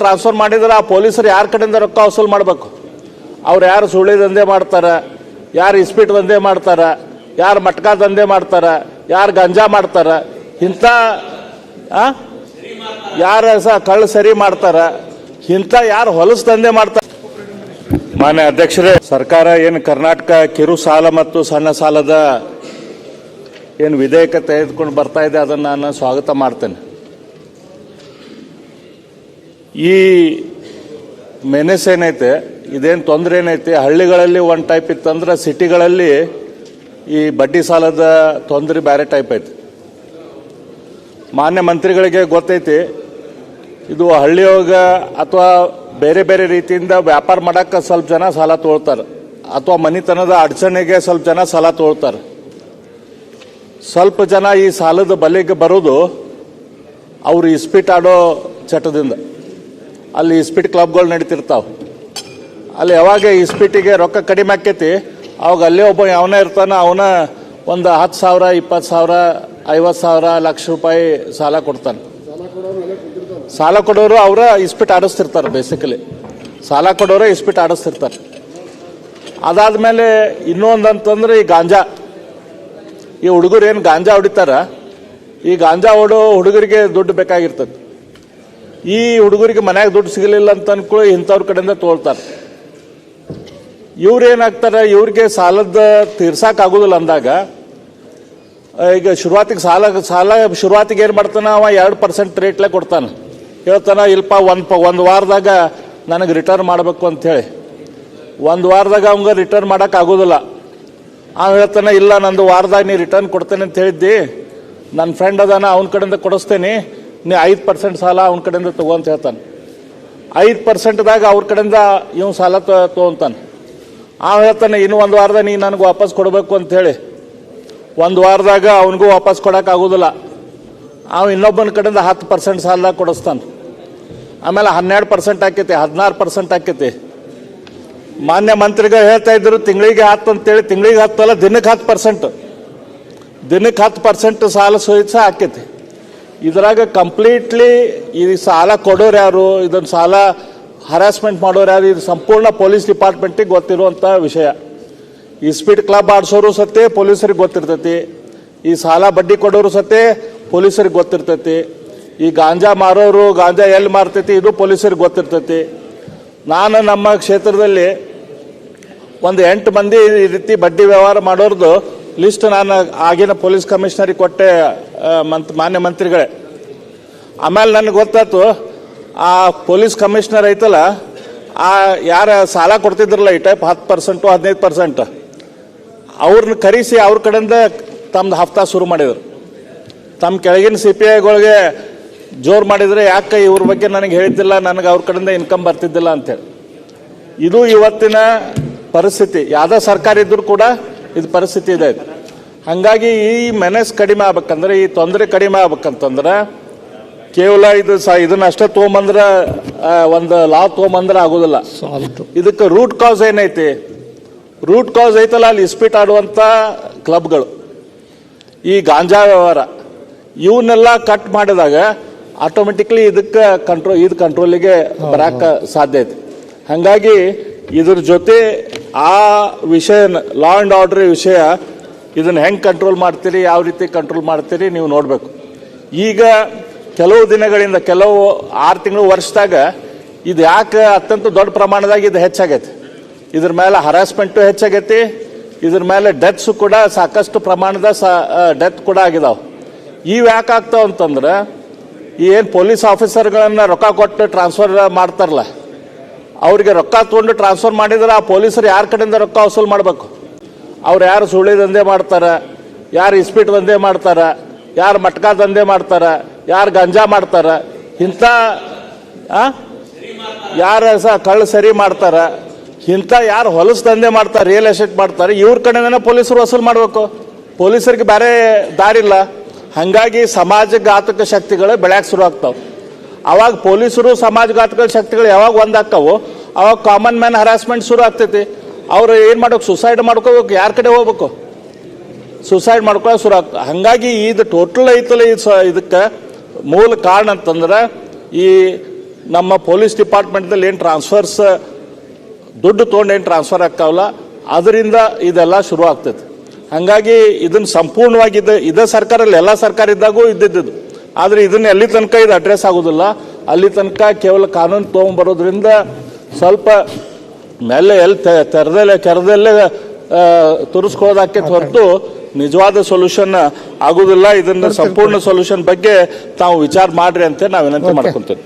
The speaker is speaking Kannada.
ಟ್ರಾನ್ಸ್ಫರ್ ಮಾಡಿದ್ರೆ ಆ ಪೊಲೀಸರು ಯಾರ ಕಡೆಯಿಂದ ರೊಕ್ಕ ವಸೂಲು ಮಾಡಬೇಕು? ಅವ್ರು ಯಾರು ಸುಳ್ಳಿ ದಂಧೆ ಮಾಡ್ತಾರ? ಯಾರು ಇಸ್ಪೀಟ್ ದಂಧೆ ಮಾಡ್ತಾರ? ಯಾರು ಮಟ್ಕಾ ದಂಧೆ ಮಾಡ್ತಾರೆ? ಯಾರು ಗಂಜಾ ಮಾಡ್ತಾರೆ? ಇಂಥ? ಯಾರ ಸಹ ಕಳ್ಳು ಸರಿ ಮಾಡ್ತಾರೆ? ಇಂಥ ಯಾರು ಹೊಲಸು ದಂಧೆ ಮಾಡ್ತಾರೆ? ಮಾನ್ಯ ಅಧ್ಯಕ್ಷರೇ, ಸರ್ಕಾರ ಏನು ಕರ್ನಾಟಕ ಕಿರು ಸಾಲ ಮತ್ತು ಸಣ್ಣ ಸಾಲದ ಏನು ವಿಧೇಯಕ ತೆಗೆದುಕೊಂಡು ಬರ್ತಾ ಇದೆ, ಅದನ್ನು ನಾನು ಸ್ವಾಗತ ಮಾಡ್ತೇನೆ. ಈ ಏನೈತೆ ಇದೇನು ತೊಂದರೆ ಏನೈತೆ ಹಳ್ಳಿಗಳಲ್ಲಿ ಒಂದು ಟೈಪ್ ಇತ್ತಂದ್ರೆ ಸಿಟಿಗಳಲ್ಲಿ ಈ ಬಡ್ಡಿ ಸಾಲದ ತೊಂದರೆ ಬೇರೆ ಟೈಪ್ ಐತೆ. ಮಾನ್ಯ ಮಂತ್ರಿಗಳಿಗೆ ಗೊತ್ತೈತಿ, ಇದು ಹಳ್ಳಿಯೊಳಗ ಅಥವಾ ಬೇರೆ ಬೇರೆ ರೀತಿಯಿಂದ ವ್ಯಾಪಾರ ಮಾಡಕ್ಕೆ ಸ್ವಲ್ಪ ಜನ ಸಾಲ ತೊಗೊಳ್ತಾರೆ ಅಥವಾ ಮನಿತನದ ಅಡಚಣೆಗೆ ಸ್ವಲ್ಪ ಜನ ಸಾಲ ತೊಗೊಳ್ತಾರೆ ಸ್ವಲ್ಪ ಜನ ಈ ಸಾಲದ ಬಲೆಗೆ ಬರೋದು ಅವರು ಇಸ್ಪಿಟ್ ಆಡೋ ಚಟದಿಂದ. ಅಲ್ಲಿ ಸ್ಪೀಡ್ ಕ್ಲಬ್ಗಳು ನಡೀತಿರ್ತಾವೆ. ಅಲ್ಲಿ ಯಾವಾಗ ಈ ಸ್ಪೀಟಿಗೆ ರೊಕ್ಕ ಕಡಿಮೆ ಆಕೈತಿ ಅವಾಗ ಅಲ್ಲೇ ಒಬ್ಬ ಯಾವನ ಇರ್ತಾನೆ, ಅವನ ಒಂದು ಹತ್ತು ಸಾವಿರ, ಇಪ್ಪತ್ತು ಸಾವಿರ, ಐವತ್ತು ಸಾವಿರ, ಲಕ್ಷ ರೂಪಾಯಿ ಸಾಲ ಕೊಡ್ತಾನೆ. ಸಾಲ ಕೊಡೋರು ಅವರ ಇಸ್ಪಿಟ್ ಆಡಿಸ್ತಿರ್ತಾರೆ ಬೇಸಿಕಲಿ ಸಾಲ ಕೊಡೋರು ಇಸ್ಪೀಟ್ ಆಡಿಸ್ತಿರ್ತಾರೆ. ಅದಾದಮೇಲೆ ಇನ್ನೊಂದು ಅಂತಂದ್ರೆ ಈ ಗಾಂಜಾ. ಈ ಹುಡುಗರು ಏನು ಗಾಂಜಾ ಹೊಡಿತಾರ? ಈ ಗಾಂಜಾ ಹೊಡೋ ಹುಡುಗರಿಗೆ ದುಡ್ಡು ಬೇಕಾಗಿರ್ತದೆ. ಈ ಹುಡುಗರಿಗೆ ಮನ್ಯಾಗ ದುಡ್ಡು ಸಿಗಲಿಲ್ಲ ಅಂತ ಅನ್ಕೊಳ್ಳಿ ಇಂಥವ್ರ ಕಡೆಯಿಂದ ತೋಳ್ತಾರೆ. ಇವ್ರೇನಾಗ್ತಾರೆ ಇವ್ರಿಗೆ ಸಾಲದ ತೀರ್ಸಕ್ ಆಗೋದಿಲ್ಲ ಅಂದಾಗ ಆ, ಈಗ ಶುರುವಾತಿಗೆ ಸಾಲ ಸಾಲ ಶುರುವಾತಿಗೆ ಏನು ಮಾಡ್ತಾನೆ ಅವ ಎರಡು ಪರ್ಸೆಂಟ್ ರೇಟ್ಲೆ ಕೊಡ್ತಾನೆ. ಹೇಳ್ತಾನೆ ಇಲ್ಪ ಒಂದು ಪ ಒಂದು ವಾರದಾಗ ನನಗೆ ರಿಟರ್ನ್ ಮಾಡಬೇಕು ಅಂಥೇಳಿ ಒಂದು ವಾರದಾಗ ಅವಂಗೆ ರಿಟರ್ನ್ ಮಾಡೋಕ್ಕಾಗೋದಿಲ್ಲ ಅವ ಹೇಳ್ತಾನೆ ಇಲ್ಲ ನಂದು ವಾರದಾಗ ನೀ ರಿಟರ್ನ್ ಕೊಡ್ತೇನೆ ಅಂತ ಹೇಳಿದ್ದಿ ನನ್ನ ಫ್ರೆಂಡ್ ಅದಾನ ಅವನ ಕಡೆಯಿಂದ ಕೊಡಿಸ್ತೇನೆ ನೀ ಐದು ಪರ್ಸೆಂಟ್ ಸಾಲ ಅವ್ನ ಕಡೆಯಿಂದ ತಗೋ ಅಂತ ಹೇಳ್ತಾನೆ. ಐದು ಪರ್ಸೆಂಟ್ದಾಗ ಅವ್ರ ಕಡೆಯಿಂದ ಇವ್ ಸಾಲ ತೊಗೊಂತಾನೆ. ಆ ಹೇಳ್ತಾನೆ, ಇನ್ನು ಒಂದು ವಾರದಾಗ ನೀ ನನಗೆ ವಾಪಸ್ ಕೊಡಬೇಕು ಅಂಥೇಳಿ ಒಂದು ವಾರದಾಗ ಅವನಿಗೂ ವಾಪಸ್ ಕೊಡೋಕ್ಕಾಗೋದಿಲ್ಲ ಅವ ಇನ್ನೊಬ್ಬನ ಕಡೆಯಿಂದ ಹತ್ತು ಪರ್ಸೆಂಟ್ ಸಾಲದಾಗ ಕೊಡಿಸ್ತಾನೆ. ಆಮೇಲೆ ಹನ್ನೆರಡು ಪರ್ಸೆಂಟ್ ಆಕೈತಿ, ಹದಿನಾರು ಪರ್ಸೆಂಟ್ ಆಕೈತಿ. ಮಾನ್ಯ ಮಂತ್ರಿಗಳು ಹೇಳ್ತಾ ಇದ್ರು, ತಿಂಗಳಿಗೆ ಹತ್ತು ಅಂತೇಳಿ, ತಿಂಗಳಿಗೆ ಹತ್ತಲ್ಲ, ದಿನಕ್ಕೆ ಹತ್ತು ಪರ್ಸೆಂಟ್. ದಿನಕ್ಕೆ ಹತ್ತು ಪರ್ಸೆಂಟ್ ಸಾಲ ಸಹಿತ ಆಕೈತಿ. ಇದ್ರಾಗ ಕಂಪ್ಲೀಟ್ಲಿ ಈ ಸಾಲ ಕೊಡೋರು ಯಾರು ಇದನ್ನು ಸಾಲ ಹರಾಸ್ಮೆಂಟ್ ಮಾಡೋರು ಯಾರು, ಇದು ಸಂಪೂರ್ಣ ಪೊಲೀಸ್ ಡಿಪಾರ್ಟ್ಮೆಂಟಿಗೆ ಗೊತ್ತಿರುವಂಥ ವಿಷಯ. ಈ ಸ್ಪೀಡ್ ಕ್ಲಬ್ ಆಡಿಸೋರು ಸತ್ತೆ ಪೊಲೀಸರಿಗೆ ಗೊತ್ತಿರ್ತೈತಿ. ಈ ಸಾಲ ಬಡ್ಡಿ ಕೊಡೋರು ಸತ್ತೆ ಪೊಲೀಸರಿಗೆ ಗೊತ್ತಿರ್ತೈತಿ. ಈ ಗಾಂಜಾ ಮಾರೋರು ಗಾಂಜಾ ಎಲ್ಲಿ ಮಾರ್ತೈತಿ, ಇದು ಪೊಲೀಸರಿಗೆ ಗೊತ್ತಿರ್ತೈತಿ. ನಾನು ನಮ್ಮ ಕ್ಷೇತ್ರದಲ್ಲಿ ಒಂದು ಎಂಟು ಮಂದಿ ಈ ರೀತಿ ಬಡ್ಡಿ ವ್ಯವಹಾರ ಮಾಡೋರ್ದು ಲಿಸ್ಟ್ ನಾನು ಆಗಿನ ಪೊಲೀಸ್ ಕಮಿಷನರಿಗೆ ಕೊಟ್ಟೆ ಮಂತ್ ಮಾನ್ಯ ಮಂತ್ರಿಗಳೇ. ಆಮೇಲೆ ನನಗೆ ಗೊತ್ತಾಯ್ತು, ಆ ಪೊಲೀಸ್ ಕಮಿಷನರ್ ಐತಲ್ಲ, ಆ ಯಾರ ಸಾಲ ಕೊಡ್ತಿದ್ರಲ್ಲ ಈ ಟೈಪ್ ಹತ್ತು ಪರ್ಸೆಂಟು ಹದಿನೈದು ಪರ್ಸೆಂಟ್ ಅವ್ರನ್ನ ಕರೆಸಿ ಅವ್ರ ಕಡೆಯಿಂದ ತಮ್ಮದು ಹಫ್ತಾ ಶುರು ಮಾಡಿದರು. ತಮ್ಮ ಕೆಳಗಿನ ಸಿ ಪಿ ಐಗಳಿಗೆ ಜೋರು ಮಾಡಿದರೆ ಯಾಕೆ ಇವ್ರ ಬಗ್ಗೆ ನನಗೆ ಹೇಳ್ತಿಲ್ಲ, ನನಗೆ ಅವ್ರ ಕಡೆಯಿಂದ ಇನ್ಕಮ್ ಬರ್ತಿದ್ದಿಲ್ಲ ಅಂತೇಳಿ ಇದು ಇವತ್ತಿನ ಪರಿಸ್ಥಿತಿ. ಯಾವುದೇ ಸರ್ಕಾರ ಇದ್ರೂ ಕೂಡ ಇದು ಪರಿಸ್ಥಿತಿ ಇದೆ. ಹಾಗಾಗಿ ಈ ಮೆನಸ್ ಕಡಿಮೆ ಆಗ್ಬೇಕಂದ್ರೆ ಈ ತೊಂದರೆ ಕಡಿಮೆ ಆಗ್ಬೇಕಂತಂದ್ರೆ ಕೇವಲ ಇದು ಸ ಇದನ್ನ ಅಷ್ಟೇ ತೊಗೊಂಬಂದ್ರೆ ಒಂದು ಲಾ ತೊಗೊಂಬಂದ್ರೆ ಆಗೋದಿಲ್ಲ. ಇದಕ್ಕೆ ರೂಟ್ ಕಾಸ್ ಏನೈತಿ? ರೂಟ್ ಕಾಸ್ ಐತಲ್ಲ ಅಲ್ಲಿ ಇಸ್ಪೀಟ್ ಆಡುವಂಥ ಕ್ಲಬ್ಗಳು ಈ ಗಾಂಜಾ ವ್ಯವಹಾರ. ಇವನ್ನೆಲ್ಲ ಕಟ್ ಮಾಡಿದಾಗ ಆಟೋಮೆಟಿಕ್ಲಿ ಇದಕ್ಕೆ ಕಂಟ್ರೋಲ್ ಇದು ಕಂಟ್ರೋಲಿಗೆ ಬರಕ್ಕೆ ಸಾಧ್ಯ ಐತಿ. ಹಾಗಾಗಿ ಇದ್ರ ಜೊತೆ ಆ ವಿಷಯ ಲಾ ಅಂಡ್ ಆರ್ಡರ್ ವಿಷಯ ಇದನ್ನ ಹೆಂಗೆ ಕಂಟ್ರೋಲ್ ಮಾಡ್ತೀರಿ, ಯಾವ ರೀತಿ ಕಂಟ್ರೋಲ್ ಮಾಡ್ತೀರಿ, ನೀವು ನೋಡಬೇಕು. ಈಗ ಕೆಲವು ದಿನಗಳಿಂದ, ಕೆಲವು ಆರು ತಿಂಗಳು ವರ್ಷದಾಗ ಇದು ಯಾಕೆ ಅತ್ಯಂತ ದೊಡ್ಡ ಪ್ರಮಾಣದಾಗ ಇದು ಹೆಚ್ಚಾಗೈತಿ. ಇದ್ರ ಮೇಲೆ ಹರಾಸ್ಮೆಂಟು ಹೆಚ್ಚಾಗೈತಿ, ಇದ್ರ ಮೇಲೆ ಡೆತ್ಸ್ ಕೂಡ ಸಾಕಷ್ಟು ಪ್ರಮಾಣದ ಡೆತ್ ಕೂಡ ಆಗಿದಾವೆ. ಇವು ಯಾಕೆ ಆಗ್ತಾವ ಅಂತಂದ್ರೆ ಏನು ಪೊಲೀಸ್ ಆಫೀಸರ್ಗಳನ್ನ ರೊಕ್ಕ ಕೊಟ್ಟು ಟ್ರಾನ್ಸ್ಫರ್ ಮಾಡ್ತಾರಲ್ಲ, ಅವರಿಗೆ ರೊಕ್ಕ ತೊಗೊಂಡು ಟ್ರಾನ್ಸ್ಫರ್ ಮಾಡಿದ್ರೆ ಆ ಪೊಲೀಸರು ಯಾರ ಕಡೆಯಿಂದ ರೊಕ್ಕ ವಸೂಲು ಮಾಡಬೇಕು? ಅವ್ರು ಯಾರು ಸುಳ್ಳಿ ದಂಧೆ ಮಾಡ್ತಾರೆ? ಯಾರು ಇಸ್ಪೀಟ್ ದಂಧೆ ಮಾಡ್ತಾರೆ? ಯಾರು ಮಟ್ಕಾ ದಂಧೆ ಮಾಡ್ತಾರೆ? ಯಾರು ಗಂಜಾ ಮಾಡ್ತಾರೆ? ಇಂಥ? ಯಾರ ಸ ಕಳ್ಳು ಸರಿ ಮಾಡ್ತಾರೆ? ಇಂಥ ಯಾರು ಹೊಲಸು ದಂಧೆ ಮಾಡ್ತಾರೆ ರಿಯಲ್ ಎಸ್ಟೇಟ್ ಮಾಡ್ತಾರೆ, ಇವ್ರ ಕಡೆನೇ ಪೊಲೀಸರು ವಸೂಲು ಮಾಡಬೇಕು. ಪೊಲೀಸರಿಗೆ ಬೇರೆ ದಾರಿಲ್ಲ. ಹಾಗಾಗಿ ಸಮಾಜಘಾತಕ ಶಕ್ತಿಗಳು ಬೆಳ್ಯಾಕೆ ಶುರು ಆಗ್ತಾವೆ. ಅವಾಗ ಪೊಲೀಸರು ಸಮಾಜಘಾತಕ ಶಕ್ತಿಗಳು ಯಾವಾಗ ಒಂದಾಗ್ತಾವೋ ಅವಾಗ ಕಾಮನ್ ಮ್ಯಾನ್ ಹರಾಸ್ಮೆಂಟ್ ಶುರು ಆಗ್ತೈತಿ. ಅವ್ರು ಏನು ಮಾಡೋಕೆ ಸುಸೈಡ್ ಮಾಡ್ಕೋಬೇಕು. ಯಾರ ಕಡೆ ಹೋಗ್ಬೇಕು? ಸುಸೈಡ್ ಶುರು ಆಗ್ತದೆ ಹಾಗಾಗಿ ಇದು ಟೋಟಲ್ ಐತಲ್ಲ ಈ ಸ ಇದಕ್ಕೆ ಮೂಲ ಕಾರಣ ಅಂತಂದ್ರೆ ಈ ನಮ್ಮ ಪೊಲೀಸ್ ಡಿಪಾರ್ಟ್ಮೆಂಟ್ದಲ್ಲಿ ಏನು ಟ್ರಾನ್ಸ್ಫರ್ಸ್ ದುಡ್ಡು ತೊಗೊಂಡು ಏನು ಟ್ರಾನ್ಸ್ಫರ್ ಆಗ್ತಾವಲ್ಲ, ಅದರಿಂದ ಇದೆಲ್ಲ ಶುರು ಆಗ್ತೈತೆ. ಹಾಗಾಗಿ ಇದನ್ನು ಸಂಪೂರ್ಣವಾಗಿ ಇದೆ ಇದೇ ಸರ್ಕಾರಲ್ಲಿ ಎಲ್ಲ ಸರ್ಕಾರ ಇದ್ದಾಗೂ ಇದ್ದಿದ್ದು. ಆದರೆ ಇದನ್ನು ಎಲ್ಲಿ ತನಕ ಇದು ಅಡ್ರೆಸ್ ಆಗೋದಿಲ್ಲ. ಅಲ್ಲಿ ತನಕ ಕೇವಲ ಕಾನೂನು ತೊಗೊಂಬರೋದ್ರಿಂದ ಸ್ವಲ್ಪ ಮೇಲೆ ಎಲ್ಲಿ ತೆರೆದಲ್ಲೇ ಕೆರೆದಲ್ಲೇ ತುರಿಸ್ಕೊಳ್ಳೋದಕ್ಕೆ ಹೊರತು ನಿಜವಾದ ಸೊಲ್ಯೂಷನ್ ಆಗುದಿಲ್ಲ. ಇದನ್ನ ಸಂಪೂರ್ಣ ಸೊಲ್ಯೂಷನ್ ಬಗ್ಗೆ ತಾವು ವಿಚಾರ ಮಾಡ್ರಿ ಅಂತ ನಾವು ವಿನಂತಿ ಮಾಡ್ಕೊಂತೇವೆ.